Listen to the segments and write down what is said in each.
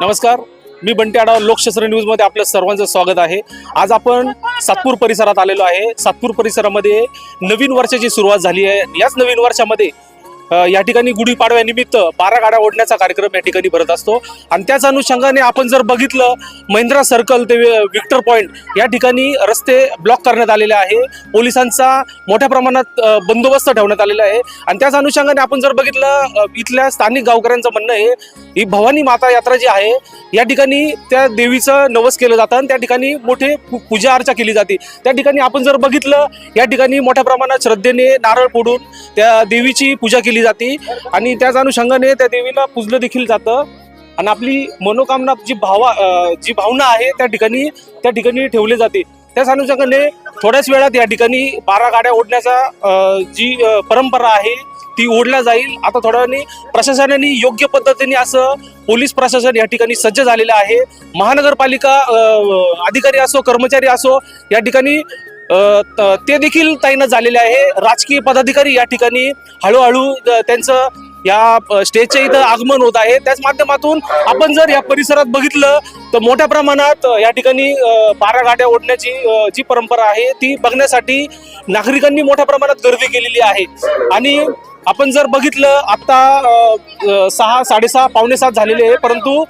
नमस्कार. मी बंटी आढाव लोकशास्त्र न्यूजमध्ये आपलं सर्वांचं स्वागत आहे. आज आपण सातपूर परिसरात आलेलो आहे. सातपूर परिसरामध्ये नवीन वर्षाची सुरुवात झाली आहे. याच नवीन वर्षामध्ये या ठिकाणी गुढीपाडव्यानिमित्त बारा गाड्या ओढण्याचा कार्यक्रम या ठिकाणी भरत असतो. आणि त्याच अनुषंगाने आपण जर बघितलं महिंद्रा सर्कल ते विक्टर पॉईंट या ठिकाणी रस्ते ब्लॉक करण्यात आलेले आहे. पोलिसांचा मोठ्या प्रमाणात बंदोबस्त ठेवण्यात आलेला आहे. आणि त्याच अनुषंगाने आपण जर बघितलं इथल्या स्थानिक गावकऱ्यांचं म्हणणं आहे ही भवानी माता यात्रा जी आहे या ठिकाणी त्या देवीचं नवस केलं जातं आणि त्या ठिकाणी मोठे पू- पूजा अर्चा केली जाते. त्या ठिकाणी आपण जर बघितलं या ठिकाणी मोठ्या प्रमाणात श्रद्धेने नारळ फोडून त्या देवीची पूजा केली जाते आणि त्याच अनुषंगाने त्या देवीला पूजलं देखील जातं. आणि आपली मनोकामना जी भावा जी भावना आहे त्या ठिकाणी त्या ठिकाणी ठेवली जाते. त्याच अनुषंगाने थोड्याच वेळात या ठिकाणी बारा गाड्या ओढण्याचा जी परंपरा आहे ती ओढल्या जाईल. आता थोड्या वेळाने प्रशासनाने योग्य पद्धतीने असं पोलीस प्रशासन या ठिकाणी सज्ज झालेलं आहे. महानगरपालिका अधिकारी असो कर्मचारी असो या ठिकाणी त- ते देखील तैनात झालेले आहे. राजकीय पदाधिकारी या ठिकाणी हळूहळू त्यांचं या स्टेजच्या इथं आगमन होत आहे. त्याच माध्यमातून आपण जर या परिसरात बघितलं तर मोठ्या प्रमाणात या ठिकाणी बारा गाड्या ओढण्याची जी परंपरा आहे ती बघण्यासाठी नागरिकांनी मोठ्या प्रमाणात गर्दी केलेली आहे. आणि आपण जर बघितलं आत्ता सहा साडेसहा पावणे सात झालेले आहे परंतु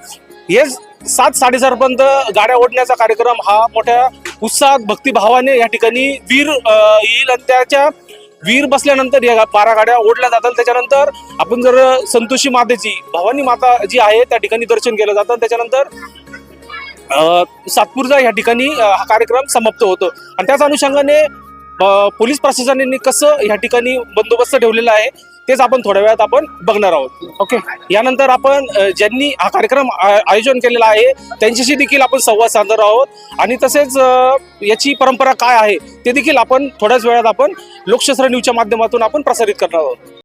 हे सात साडेचारपर्यंत गाड्या ओढण्याचा कार्यक्रम हा मोठ्या उत्साहात भक्तिभावाने या ठिकाणी वीर येईल आणि त्याच्या वीर बसल्यानंतर या बारा गाड्या ओढल्या जातात. त्याच्यानंतर आपण जर संतोषी मातेची भवानी माता जी आहे त्या ठिकाणी दर्शन केलं जातं. त्याच्यानंतर अं, सातपूरचा या ठिकाणी हा कार्यक्रम समाप्त होतो. आणि त्याच अनुषंगाने पोलीस प्रशासनाने कसं या ठिकाणी बंदोबस्त ठेवलेला आहे तेच आपण थोड्या वेळात आपण बघणार आहोत. ओके यानंतर आपण ज्यांनी हा कार्यक्रम आयोजन केलेला आहे त्यांच्याशी देखील आपण संवाद साधणार आहोत. आणि तसेच याची परंपरा काय आहे ते देखील आपण थोड्याच वेळात आपण लोकशास्त्र न्यूजच्या माध्यमातून आपण प्रसारित करणार आहोत.